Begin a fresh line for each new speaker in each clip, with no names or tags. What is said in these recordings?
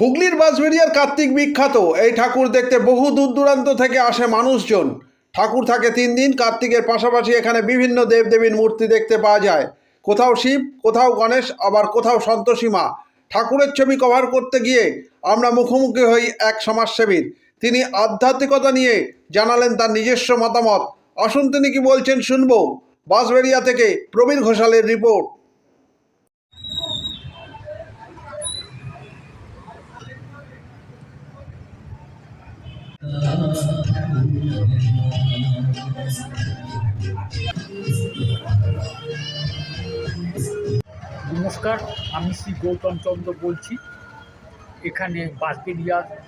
হুগলির বাঁশবেড়িয়ার কার্তিক বিখ্যাত। এই ঠাকুর দেখতে বহু দূর দূরান্ত থেকে আসে মানুষজন। ঠাকুর থাকে তিন দিন, কার্তিকের পাশাপাশি এখানে বিভিন্ন দেবদেবীর মূর্তি দেখতে পাওয়া যায়। কোথাও শিব, কোথাও গণেশ, আবার কোথাও সন্তোষীমা। ঠাকুরের ছবি কভার করতে গিয়ে আমরা মুখোমুখি হই এক সমাজসেবীর। তিনি আধ্যাত্মিকতা নিয়ে জানালেন তার নিজস্ব মতামত। আসুন তিনি কি বলছেন শুনব। বাঁশবেড়িয়া থেকে প্রবীর ঘোষালের রিপোর্ট।
নমস্কার আমি শ্রী গৌতম চন্দ্র বলছি। এখানে বাঁশবেরিয়ার আহ,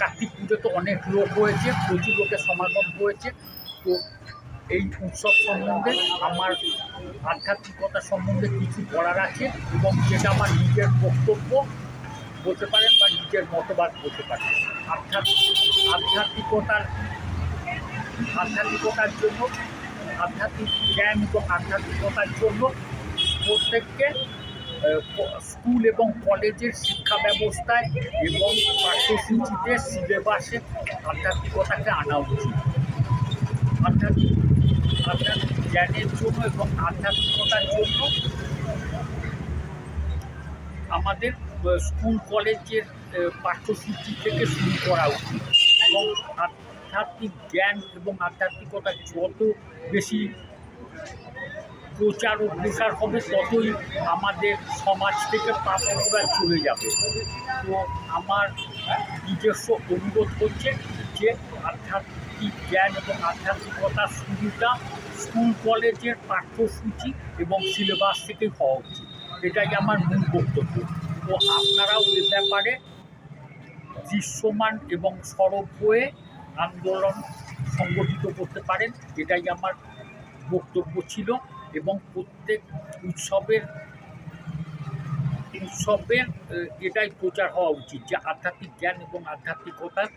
কার্তিক পুজোতে অনেক লোক হয়েছে প্রচুর লোকের সমাগম হয়েছে। তো এই উৎসব সম্বন্ধে আমার আধ্যাত্মিকতা সম্বন্ধে কিছু বলার আছে এবং যেটা আমার নিজের বক্তব্য বলতে পারেন বা নিজের মতবাদ বলতে পারেন। আধ্যাত্মিক আধ্যাত্মিকতার আধ্যাত্মিকতার জন্য, আধ্যাত্মিক জ্ঞান এবং আধ্যাত্মিকতার জন্য প্রত্যেককে স্কুল এবং কলেজের শিক্ষা ব্যবস্থায় এবং পাঠ্যসূচিতে সিলেবাসে আধ্যাত্মিকতাকে আনা উচিত। আধ্যাত্মিক আধ্যাত্মিক জ্ঞানের জন্য এবং আধ্যাত্মিকতার জন্য আমাদের স্কুল, কলেজের পাঠ্যসূচি থেকে শুরু করা উচিত। এবং আধ্যাত্মিক জ্ঞান এবং আধ্যাত্মিকতা যত বেশি প্রচার ও প্রসার হবে, ততই আমাদের সমাজ থেকে পাপড়া চলে যাবে। তো আমার নিজস্ব অনুরোধ হচ্ছে যে আধ্যাত্মিক জ্ঞান এবং আধ্যাত্মিকতার শুরুটা স্কুল, কলেজের পাঠ্যসূচি এবং সিলেবাস থেকে হওয়া উচিত। এটাই আমার মূল বক্তব্য। তো আপনারাও এ ব্যাপারে দৃশ্যমান এবং সরব হয়ে আন্দোলন সংগঠিত করতে পারেন, এটাই আমার বক্তব্য ছিল। এবং প্রত্যেক উৎসবের উৎসবের এটাই প্রচার হওয়া উচিত যে আধ্যাত্মিক জ্ঞান এবং আধ্যাত্মিকতার